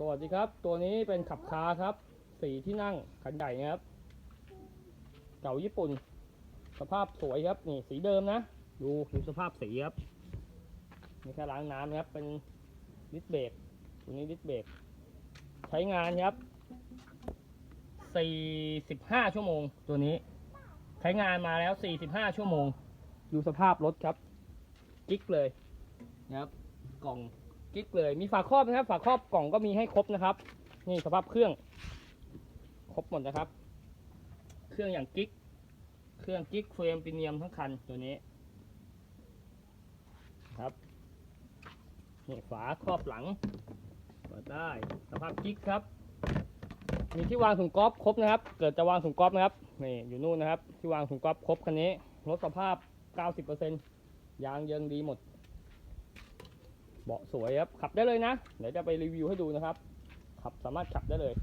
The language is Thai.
สวัสดีครับ ตัวนี้เป็นขับคาครับ สีที่นั่งคันใหญ่นะครับ เก่าญี่ปุ่น สภาพสวยครับ นี่สีเดิมนะ ดูดูสภาพสีครับนี่แค่ล้างน้ำครับ เป็นดิสเบรกตัวนี้ดิสเบรกใช้งานครับ45 ชั่วโมงตัวนี้ ใช้งานมาแล้ว 45 ชั่วโมง ดูสภาพรถครับ กิ๊กเลยนะครับ กล่อง กิ๊กเลยมีฝาครอบนะครับฝาครอบกล่องก็มีให้ครบนะครับ นี่สภาพเครื่อง ครบหมดนะครับ เครื่องอย่างกิ๊กเครื่องกิ๊กเฟรมปิเนียมทั้งคันตัวนี้ครับนี่ฝาครอบหลังเปิดได้สภาพกิ๊กครับ มีที่วางถุงก๊อฟครบนะครับ เกิดจะวางถุงก๊อฟนะครับนี่อยู่นู่นนะครับ ที่วางถุงก๊อฟครบคันนี้รถสภาพ 90%ยางเยิงดีหมด เบาะสวยครับขับได้เลยนะเดี๋ยวจะไปรีวิวให้ดูนะครับขับสามารถขับได้เลย